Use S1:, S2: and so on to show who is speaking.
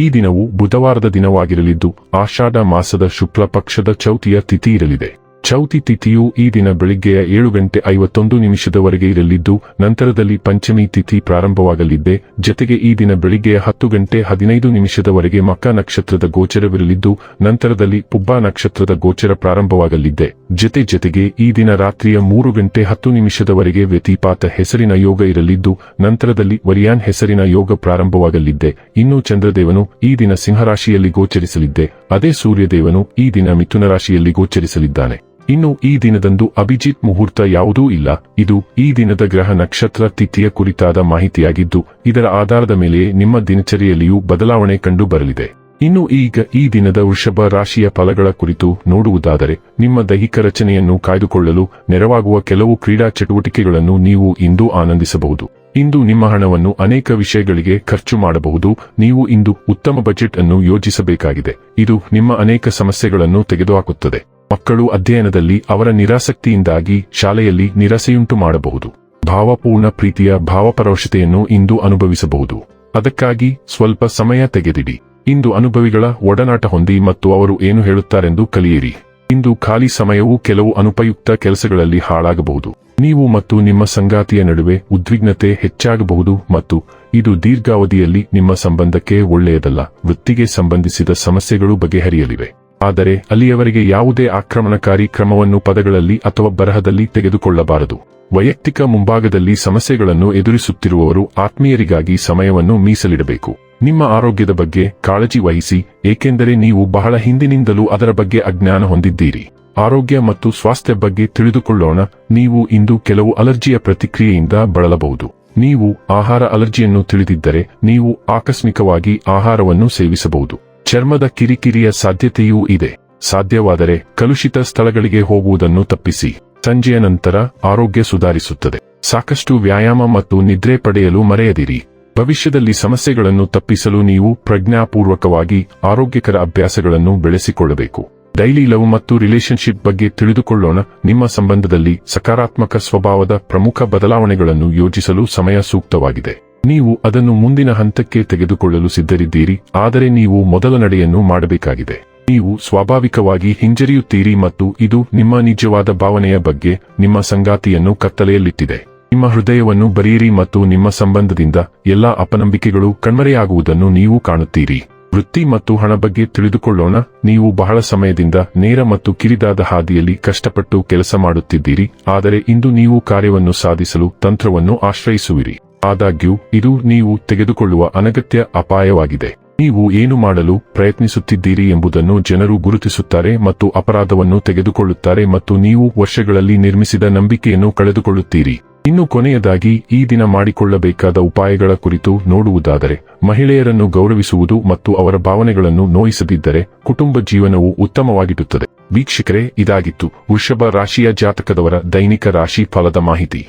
S1: ಈ ದಿನವು ಬುಧವಾರದ ದಿನವಾಗಿರಲಿದ್ದು ಆಷಾಢ ಮಾಸದ ಶುಕ್ಲ ಪಕ್ಷದ ಚೌತಿಯ ತಿಥಿ ಇರಲಿದೆ. ಚೌತಿ ತಿಥಿಯು ಈ ದಿನ ಬೆಳಿಗ್ಗೆಯ ಏಳು ಗಂಟೆ ಐವತ್ತೊಂದು ನಿಮಿಷದವರೆಗೆ ಇರಲಿದ್ದು, ನಂತರದಲ್ಲಿ ಪಂಚಮಿ ತಿಥಿ ಪ್ರಾರಂಭವಾಗಲಿದ್ದೆ. ಜತೆಗೆ ಈ ದಿನ ಬೆಳಿಗ್ಗೆಯ ಹತ್ತು ಗಂಟೆ ಹದಿನೈದು ನಿಮಿಷದವರೆಗೆ ಮಕ್ಕ ನಕ್ಷತ್ರದ ಗೋಚರವಿರಲಿದ್ದು, ನಂತರದಲ್ಲಿ ಪುಬ್ಬಾ ನಕ್ಷತ್ರದ ಗೋಚರ ಪ್ರಾರಂಭವಾಗಲಿದ್ದೆ. ಜತೆ ಜತೆಗೆ ಈ ದಿನ ರಾತ್ರಿಯ ಮೂರು ಗಂಟೆ ಹತ್ತು ನಿಮಿಷದವರೆಗೆ ವ್ಯತಿಪಾತ ಹೆಸರಿನ ಯೋಗ ಇರಲಿದ್ದು, ನಂತರದಲ್ಲಿ ವರಿಯಾನ್ ಹೆಸರಿನ ಯೋಗ ಪ್ರಾರಂಭವಾಗಲಿದ್ದೆ. ಇನ್ನು ಚಂದ್ರದೇವನು ಈ ದಿನ ಸಿಂಹರಾಶಿಯಲ್ಲಿ ಗೋಚರಿಸಲಿದ್ದೆ. ಅದೇ ಸೂರ್ಯದೇವನು ಈ ದಿನ ಮಿಥುನ ರಾಶಿಯಲ್ಲಿ ಗೋಚರಿಸಲಿದ್ದಾನೆ. ಇನ್ನು ಈ ದಿನದಂದು ಅಭಿಜಿತ್ ಮುಹೂರ್ತ ಯಾವುದೂ ಇಲ್ಲ. ಇದು ಈ ದಿನದ ಗ್ರಹ ನಕ್ಷತ್ರ ತಿಥಿಯ ಕುರಿತಾದ ಮಾಹಿತಿಯಾಗಿದ್ದು, ಇದರ ಆಧಾರದ ಮೇಲೆ ನಿಮ್ಮ ದಿನಚರಿಯಲ್ಲಿಯೂ ಬದಲಾವಣೆ ಕಂಡು ಬರಲಿದೆ. ಇನ್ನು ಈಗ ಈ ದಿನದ ವೃಷಭ ರಾಶಿಯ ಫಲಗಳ ಕುರಿತು ನೋಡುವುದಾದರೆ, ನಿಮ್ಮ ದೈಹಿಕ ರಚನೆಯನ್ನು ಕಾಯ್ದುಕೊಳ್ಳಲು ನೆರವಾಗುವ ಕೆಲವು ಕ್ರೀಡಾ ಚಟುವಟಿಕೆಗಳನ್ನು ನೀವು ಇಂದು ಆನಂದಿಸಬಹುದು. ಇಂದು ನಿಮ್ಮ ಹಣವನ್ನು ಅನೇಕ ವಿಷಯಗಳಿಗೆ ಖರ್ಚು ಮಾಡಬಹುದು. ನೀವು ಇಂದು ಉತ್ತಮ ಬಜೆಟ್ ಅನ್ನು ಯೋಜಿಸಬೇಕಾಗಿದೆ. ಇದು ನಿಮ್ಮ ಅನೇಕ ಸಮಸ್ಯೆಗಳನ್ನು ತೆಗೆದುಹಾಕುತ್ತದೆ. ಮಕ್ಕಳು ಅಧ್ಯಯನದಲ್ಲಿ ಅವರ ನಿರಾಸಕ್ತಿಯಿಂದಾಗಿ ಶಾಲೆಯಲ್ಲಿ ನಿರಾಸೆಯುಂಟು ಮಾಡಬಹುದು. ಭಾವಪೂರ್ಣ ಪ್ರೀತಿಯ ಭಾವಪರೋಷತೆಯನ್ನು ಇಂದು ಅನುಭವಿಸಬಹುದು. ಅದಕ್ಕಾಗಿ ಸ್ವಲ್ಪ ಸಮಯ ತೆಗೆದಿಡಿ. ಇಂದು ಅನುಭವಿಗಳ ಒಡನಾಟ ಹೊಂದಿ ಮತ್ತು ಅವರು ಏನು ಹೇಳುತ್ತಾರೆಂದು ಕಲಿಯಿರಿ. ಇಂದು ಖಾಲಿ ಸಮಯವು ಕೆಲವು ಅನುಪಯುಕ್ತ ಕೆಲಸಗಳಲ್ಲಿ ಹಾಳಾಗಬಹುದು. ನೀವು ಮತ್ತು ನಿಮ್ಮ ಸಂಗಾತಿಯ ನಡುವೆ ಉದ್ವಿಗ್ನತೆ ಹೆಚ್ಚಾಗಬಹುದು ಮತ್ತು ಇದು ದೀರ್ಘಾವಧಿಯಲ್ಲಿ ನಿಮ್ಮ ಸಂಬಂಧಕ್ಕೆ ಒಳ್ಳೆಯದಲ್ಲ. ವೃತ್ತಿಗೆ ಸಂಬಂಧಿಸಿದ ಸಮಸ್ಯೆಗಳು ಬಗೆಹರಿಯಲಿವೆ. ಆದರೆ ಅಲ್ಲಿಯವರೆಗೆ ಯಾವುದೇ ಆಕ್ರಮಣಕಾರಿ ಕ್ರಮವನ್ನು ಪದಗಳಲ್ಲಿ ಅಥವಾ ಬರಹದಲ್ಲಿ ತೆಗೆದುಕೊಳ್ಳಬಾರದು. ವೈಯಕ್ತಿಕ ಮುಂಭಾಗದಲ್ಲಿ ಸಮಸ್ಯೆಗಳನ್ನು ಎದುರಿಸುತ್ತಿರುವವರು ಆತ್ಮೀಯರಿಗಾಗಿ ಸಮಯವನ್ನು ಮೀಸಲಿಡಬೇಕು. ನಿಮ್ಮ ಆರೋಗ್ಯದ ಬಗ್ಗೆ ಕಾಳಜಿ ವಹಿಸಿ, ಏಕೆಂದರೆ ನೀವು ಬಹಳ ಹಿಂದಿನಿಂದಲೂ ಅದರ ಬಗ್ಗೆ ಅಜ್ಞಾನ ಹೊಂದಿದ್ದೀರಿ. ಆರೋಗ್ಯ ಮತ್ತು ಸ್ವಾಸ್ಥ್ಯ ಬಗ್ಗೆ ತಿಳಿದುಕೊಳ್ಳೋಣ, ನೀವು ಇಂದು ಕೆಲವು ಅಲರ್ಜಿಯ ಪ್ರತಿಕ್ರಿಯೆಯಿಂದ ಬಳಲಬಹುದು. ನೀವು ಆಹಾರ ಅಲರ್ಜಿಯನ್ನು ತಿಳಿದಿದ್ದರೆ, ನೀವು ಆಕಸ್ಮಿಕವಾಗಿ ಆಹಾರವನ್ನು ಸೇವಿಸಬಹುದು. ಚರ್ಮದ ಕಿರಿಕಿರಿಯ ಸಾಧ್ಯತೆಯೂ ಇದೆ. ಸಾಧ್ಯವಾದರೆ ಕಲುಷಿತ ಸ್ಥಳಗಳಿಗೆ ಹೋಗುವುದನ್ನು ತಪ್ಪಿಸಿ. ಸಂಜೆಯ ನಂತರ ಆರೋಗ್ಯ ಸುಧಾರಿಸುತ್ತದೆ. ಸಾಕಷ್ಟು ವ್ಯಾಯಾಮ ಮತ್ತು ನಿದ್ರೆ ಪಡೆಯಲು ಮರೆಯದಿರಿ. ಭವಿಷ್ಯದಲ್ಲಿ ಸಮಸ್ಯೆಗಳನ್ನು ತಪ್ಪಿಸಲು ನೀವು ಪ್ರಜ್ಞಾಪೂರ್ವಕವಾಗಿ ಆರೋಗ್ಯಕರ ಅಭ್ಯಾಸಗಳನ್ನು ಬೆಳೆಸಿಕೊಳ್ಳಬೇಕು. ಡೈಲಿ ಲವ್ ಮತ್ತು ರಿಲೇಶನ್ಶಿಪ್ ಬಗ್ಗೆ ತಿಳಿದುಕೊಳ್ಳೋಣ. ನಿಮ್ಮ ಸಂಬಂಧದಲ್ಲಿ ಸಕಾರಾತ್ಮಕ ಸ್ವಭಾವದ ಪ್ರಮುಖ ಬದಲಾವಣೆಗಳನ್ನು ಯೋಜಿಸಲು ಸಮಯ ಸೂಕ್ತವಾಗಿದೆ. ನೀವು ಅದನ್ನು ಮುಂದಿನ ಹಂತಕ್ಕೆ ತೆಗೆದುಕೊಳ್ಳಲು ಸಿದ್ಧರಿದ್ದೀರಿ, ಆದರೆ ನೀವು ಮೊದಲ ನಡೆಯನ್ನು ಮಾಡಬೇಕಾಗಿದೆ. ನೀವು ಸ್ವಾಭಾವಿಕವಾಗಿ ಹಿಂಜರಿಯುತ್ತೀರಿ ಮತ್ತು ಇದು ನಿಮ್ಮ ನಿಜವಾದ ಭಾವನೆಯ ಬಗ್ಗೆ ನಿಮ್ಮ ಸಂಗಾತಿಯನ್ನು ಕತ್ತಲೆಯಲ್ಲಿಟ್ಟಿದೆ. ನಿಮ್ಮ ಹೃದಯವನ್ನು ಬರೆಯಿರಿ ಮತ್ತು ನಿಮ್ಮ ಸಂಬಂಧದಿಂದ ಎಲ್ಲಾ ಅಪನಂಬಿಕೆಗಳು ಕಣ್ಮರೆಯಾಗುವುದನ್ನು ನೀವು ಕಾಣುತ್ತೀರಿ. ವೃತ್ತಿ ಮತ್ತು ಹಣ ಬಗ್ಗೆ ತಿಳಿದುಕೊಳ್ಳೋಣ, ನೀವು ಬಹಳ ಸಮಯದಿಂದ ನೇರ ಮತ್ತು ಕಿರಿದಾದ ಹಾದಿಯಲ್ಲಿ ಕಷ್ಟಪಟ್ಟು ಕೆಲಸ ಮಾಡುತ್ತಿದ್ದೀರಿ, ಆದರೆ ಇಂದು ನೀವು ಕಾರ್ಯವನ್ನು ಸಾಧಿಸಲು ತಂತ್ರವನ್ನು ಆಶ್ರಯಿಸುವಿರಿ. ಆದಾಗ್ಯೂ, ಇದು ನೀವು ತೆಗೆದುಕೊಳ್ಳುವ ಅನಗತ್ಯ ಅಪಾಯವಾಗಿದೆ. ನೀವು ಏನು ಮಾಡಲು ಪ್ರಯತ್ನಿಸುತ್ತಿದ್ದೀರಿ ಎಂಬುದನ್ನು ಜನರು ಗುರುತಿಸುತ್ತಾರೆ ಮತ್ತು ಅಪರಾಧವನ್ನು ತೆಗೆದುಕೊಳ್ಳುತ್ತಾರೆ ಮತ್ತು ನೀವು ವರ್ಷಗಳಲ್ಲಿ ನಿರ್ಮಿಸಿದ ನಂಬಿಕೆಯನ್ನು ಕಳೆದುಕೊಳ್ಳುತ್ತೀರಿ. ಇನ್ನು ಕೊನೆಯದಾಗಿ, ಈ ದಿನ ಮಾಡಿಕೊಳ್ಳಬೇಕಾದ ಉಪಾಯಗಳ ಕುರಿತು ನೋಡುವುದಾದರೆ, ಮಹಿಳೆಯರನ್ನು ಗೌರವಿಸುವುದು ಮತ್ತು ಅವರ ಭಾವನೆಗಳನ್ನು ನೋಯಿಸದಿದ್ದರೆ ಕುಟುಂಬ ಜೀವನವು ಉತ್ತಮವಾಗಿರುತ್ತದೆ. ವೀಕ್ಷಕರೇ, ಇದಾಗಿತ್ತು. ವೃಷಭ ರಾಶಿಯ ಜಾತಕದವರ ದೈನಿಕ ರಾಶಿ ಫಲದ ಮಾಹಿತಿ.